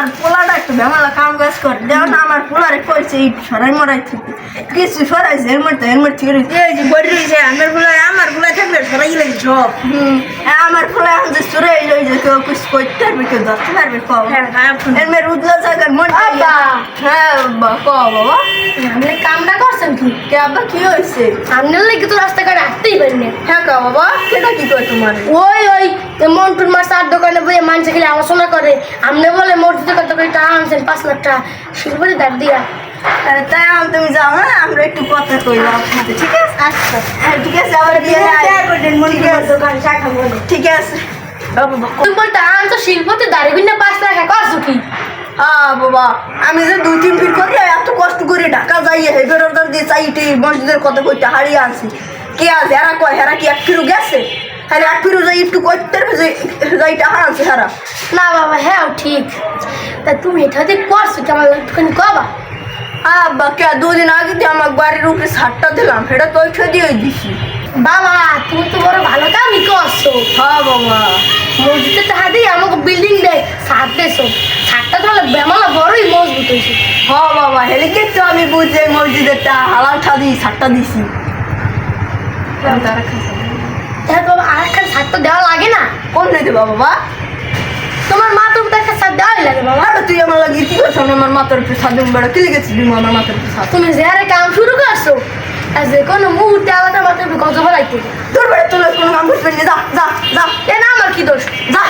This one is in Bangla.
আমার পোলাটা একটু বেমালা কাম কাজ করে। দেও না আমার পোলারে কইছে এই সরাই মরাই থেকে কিছু সরাইছে হেলমেট তো হেলমেট ঠিক রয়েছে। এই যে বড়ি রয়েছে আমারগুলো আমারগুলো থাকলে সরাই গেলে সব। হুম আমার পোলা এখন যে সরে এই যে কেউ কিছু করতে পারবে কেউ ধরতে পারবে হ্যাঁ খারাপ শুনছি। উদলা জায়গার মন। হ্যাঁ বাবা ক বাবা। আপনি কামটা করছেন কি? কে আব্বা কি হয়েছে আপনার লেগে তো রাস্তাঘাটে আসতেই পারি না হ্যাঁ কা বাবা। সেটা কি করে তোমার? ওই ওই মন্টুর মাছ চার দোকানে বইয়ে মানুষ খেলে আলোচনা করে। আপনি বলে মসজিদে কত করে টাকা আনছেন? পাঁচ লাখ টাকা। শিলবাড়ি দাঁড় দিয়া। আরে তাই আমি তুমি যাও হ্যাঁ? আমরা একটু কথা আপনাদের ঠিক আছে? আচ্ছা। হ্যাঁ ঠিক আছে আবার বিয়ে ঠিক আছে। দোকান শাখা বলে। ঠিক আছে। বলতে আনছো শিল্পতে দাঁড়িয়ে বিনা পাঁচ করছ কি? বাবা আমি যে দুই তিন ফিট করি এত কষ্ট করে ঢাকা যাই হেবের অর্ডার দিয়ে চাইটি মসজিদের কথা কইতে হারিয়ে আনছি। কে আছে? হেরা কয়? হেরা কি এক ফিরু গেছে? হ্যাঁ এক ফিরু যাই একটু করতে যাই টাকা আনছে হেরা না বাবা হ্যাঁ ঠিক। তা তুমি এটা দিয়ে করছ কি আমার একটুখানি কবা? আব্বা কে দুদিন আগে দিয়ে আমার বাড়ির উপরে সারটা দিলাম সেটা তো ওই দিয়ে দিছি। বাবা তুমি তো বড় ভালো কামই করছ। হ্যাঁ বাবা। মসজিদে দিয়ে আমাকে বিল্ডিং দেয় সার দেছো। সারটা তাহলে বেমালা বড়ই মজবুত হয়েছে। হ্যাঁ বাবা হেলিকে তো আমি বুঝছি এই মসজিদের টা হালাল ছাদি সারটা দিছি। তাহলে বাবা আর একটা তো দেওয়া লাগে না। কোন দিতে বাবা তোমার মা তো একটা সার দেওয়াই লাগে বাবা। আরে তুই আমার লাগিয়ে কি করছ? আমি আমার মাথার উপরে সাদুম বেড়া। কি লিখেছি তুমি আমার মাথার উপরে সাদ তুমি যে হারে কাম শুরু করছ আর যে কোনো মুহূর্তে আলাদা মাত্র গজ ফেলাইতে তোর বেড়ে তোর কোনো কাম করতে যা যা যা। এ না আমার কি দোষ? যা।